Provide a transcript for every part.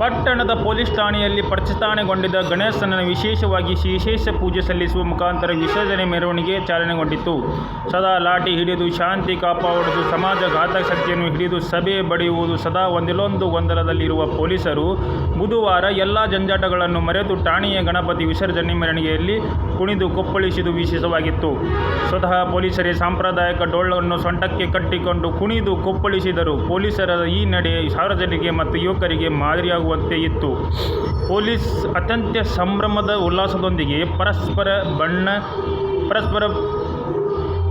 ಪಟ್ಟಣದ ಪೊಲೀಸ್ ಠಾಣೆಯಲ್ಲಿ ಪ್ರತಿಷ್ಠಾನೆಗೊಂಡಿದ್ದ ಗಣೇಶನನ್ನು ವಿಶೇಷವಾಗಿ ವಿಶೇಷ ಪೂಜೆ ಸಲ್ಲಿಸುವ ಮುಖಾಂತರ ವಿಸರ್ಜನೆ ಮೆರವಣಿಗೆ ಚಾಲನೆಗೊಂಡಿತ್ತು ಸದಾ ಲಾಠಿ ಹಿಡಿದು ಶಾಂತಿ ಕಾಪಾಡುವುದು, ಸಮಾಜ ಘಾತಕ ಶಕ್ತಿಯನ್ನು ಹಿಡಿದು ಸಭೆ ಬಡಿಯುವುದು ಸದಾ ಒಂದಿಲ್ಲೊಂದು ಗೊಂದಲದಲ್ಲಿರುವ ಪೊಲೀಸರು ಬುಧವಾರ ಎಲ್ಲ ಜಂಜಾಟಗಳನ್ನು ಮರೆತು ಠಾಣೆಯ ಗಣಪತಿ ವಿಸರ್ಜನೆ ಮೆರವಣಿಗೆಯಲ್ಲಿ ಕುಣಿದು ಕೊಪ್ಪಳಿಸಿದು ವಿಶೇಷವಾಗಿತ್ತು. ಸ್ವತಃ ಪೊಲೀಸರೇ ಸಾಂಪ್ರದಾಯಿಕ ಡೊಳ್ಳನ್ನು ಸೊಂಟಕ್ಕೆ ಕಟ್ಟಿಕೊಂಡು ಕುಣಿದು ಕೊಪ್ಪಳಿಸಿದರು ಪೊಲೀಸರ ಈ ನಡೆ ಸಾರ್ವಜನಿಕರಿಗೆ ಮತ್ತು ಯುವಕರಿಗೆ ಮಾದರಿಯಾಗುವಂತೆ ಇತ್ತು. ಪೊಲೀಸ್ ಅತ್ಯಂತ ಸಂಭ್ರಮದ ಉಲ್ಲಾಸದೊಂದಿಗೆ ಪರಸ್ಪರ ಬಣ್ಣ, ಪರಸ್ಪರ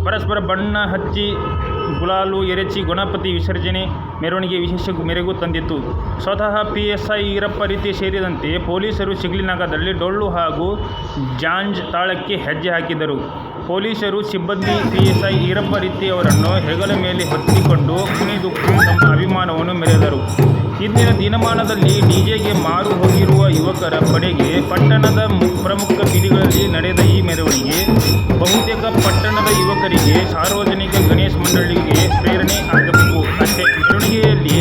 ಪರಸ್ಪರ ಬಣ್ಣ ಹಚ್ಚಿ ಗುಲಾಲು ಎರಚಿ ಗಣಪತಿ ವಿಸರ್ಜನೆ ಮೆರವಣಿಗೆ ವಿಶೇಷ ಮೆರೆಗೂ ತಂದಿತ್ತು ಸ್ವತಃ ಪಿ ಎಸ್ ಐ ಈರಪ್ಪ ರೀತಿ ಸೇರಿದಂತೆ ಪೊಲೀಸರು ಶಿಗ್ಲನಗರದಲ್ಲಿ ಡೊಳ್ಳು ಹಾಗೂ ಜಾಂಜ್ ತಾಳಕ್ಕೆ ಹೆಜ್ಜೆ ಹಾಕಿದರು. ಪೊಲೀಸರು ಸಿಬ್ಬಂದಿ ಪಿ ಪಿಎಸ್ಐ ಈರಪ್ಪರಿತ್ಯರವರನ್ನು ಹೆಗಲ ಮೇಲೆ ಹೊತ್ತಿಕೊಂಡು ಕುಣಿದು. ಇಂದಿನ ದಿನಮಾನದಲ್ಲಿ ಡಿಜೆಗೆ ಮಾರು ಹೋಗಿರುವ ಯುವಕರ ಪಡೆಗೆ ಪಟ್ಟಣದ ಪ್ರಮುಖ ಬೀದಿಗಳಲ್ಲಿ ನಡೆದ ಈ ಮೆರವಣಿಗೆ ಬಹುತೇಕ ಪಟ್ಟಣದ ಯುವಕರಿಗೆ, ಸಾರ್ವಜನಿಕ ಗಣೇಶ ಮಂಡಳಿಗೆ ಪ್ರೇರಣೆ ಆಗಬೇಕು ಅಷ್ಟೇ. ಮೆರವಣಿಗೆಯಲ್ಲಿ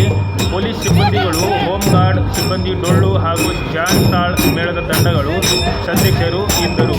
ಪೊಲೀಸ್ ಸಿಬ್ಬಂದಿಗಳು, ಹೋಮ್ಗಾರ್ಡ್ ಗಾರ್ಡ್ ಸಿಬ್ಬಂದಿ, ಡೊಳ್ಳು ಹಾಗೂ ಜಾನ್ ತಾಳ್ ಮೇಳದ ತಂಡಗಳು ಸದಸ್ಯರು ಇದ್ದರು.